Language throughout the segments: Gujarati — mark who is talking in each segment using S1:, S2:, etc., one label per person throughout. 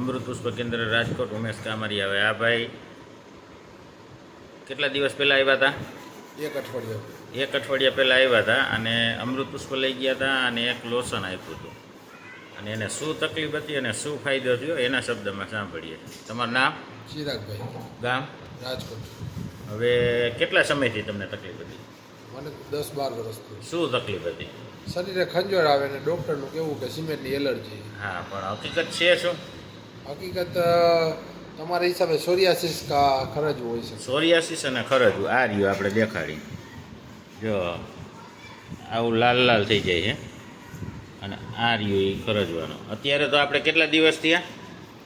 S1: અમૃત પુષ્પ કેન્દ્ર રાજકોટ ઉમેશ કામરી આવે આ ભાઈ કેટલા દિવસ પહેલાં આવ્યા હતા?
S2: એક અઠવાડિયા
S1: એક અઠવાડિયા પહેલાં આવ્યા હતા અને અમૃત પુષ્પ લઈ ગયા હતા અને એક લોશન આપ્યું હતું. અને એને શું તકલીફ હતી અને શું ફાયદો થયો એના શબ્દમાં સાંભળીએ. તમારું નામ?
S2: ચિરાગભાઈ.
S1: ગામ?
S2: રાજકોટ.
S1: હવે કેટલા સમયથી તમને તકલીફ હતી?
S2: મને દસ બાર વર્ષથી
S1: શું તકલીફ હતી?
S2: શરીરે ખંજોળ આવે ને ડૉક્ટરનું કેવું કે સિમેન્ટની એલર્જી.
S1: હા પણ હકીકત છે શું?
S2: હકીકત તમારા હિસાબે સોરિયાસિસ કા ખરજવું હોય છે?
S1: સોરિયાસિસ અને ખરજવું આ રહ્યું આપણે દેખાડી. જો આવું લાલ લાલ થઈ જાય છે. અને આ રહ્યું એ ખરજવાનું. અત્યારે તો આપણે કેટલા દિવસ થયા?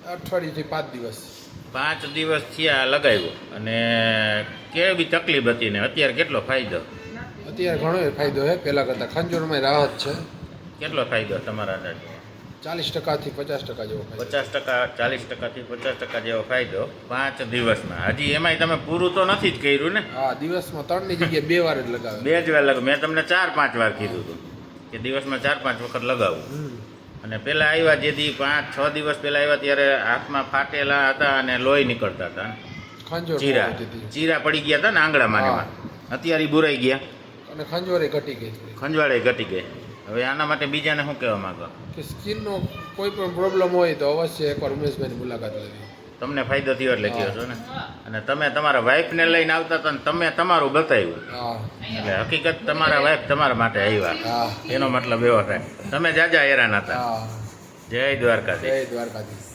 S2: અઠવાડિયુંથી પાંચ દિવસ.
S1: પાંચ દિવસ થયા લગાવ્યું. અને કેવી તકલીફ હતી ને અત્યારે કેટલો ફાયદો?
S2: અત્યારે ઘણો ફાયદો છે. પહેલાં કરતાં ખંજોરમાં રાહત છે.
S1: કેટલો ફાયદો તમારા અંદાજ?
S2: ચાલીસ ટકાથી પચાસ ટકા જેવો
S1: પચાસ ટકા ચાલીસ ટકાથી પચાસ ટકા જેવો ફાયદો પાંચ દિવસમાં. હજી એમાંય તમે પૂરું તો નથી જ કર્યું ને?
S2: હા દિવસમાં ત્રણની જગ્યાએ બે વાર જ લગાવે.
S1: બે જ વાર લગાવ. મેં તમને ચાર પાંચ વાર કીધું હતું કે દિવસમાં ચાર પાંચ વખત
S2: લગાવું.
S1: અને પહેલાં આવ્યા જેથી પાંચ છ દિવસ પહેલાં આવ્યા ત્યારે હાથમાં ફાટેલા હતા અને લોહી નીકળતા હતા. ચીરા. ચીરા પડી ગયા હતા ને આંગળામાં અત્યારે બુરાઈ ગયા.
S2: અને ખંજોરે ઘટી ગઈ. થોડી.
S1: ખંજવાળે ઘટી ગઈ. હવે આના માટે બીજાને શું કહેવા માંગો?
S2: કે સ્કિનનો કોઈ પણ પ્રોબ્લેમ હોય તો અવશ્ય એકવાર ઉમેશભાઈની મુલાકાત લેવી.
S1: તમને ફાયદો થયો એટલે કહો છો ને? અને તમે તમારા વાઈફને લઈને આવતા હતા ને તમે તમારું બતાવ્યું. એટલે હકીકત તમારા વાઈફ તમારા માટે આવ્યા. એનો મતલબ એવો થાય. તમે જાજા હેરાન હતા. જય દ્વારકાધીશ.
S2: જય દ્વારકાધીશ.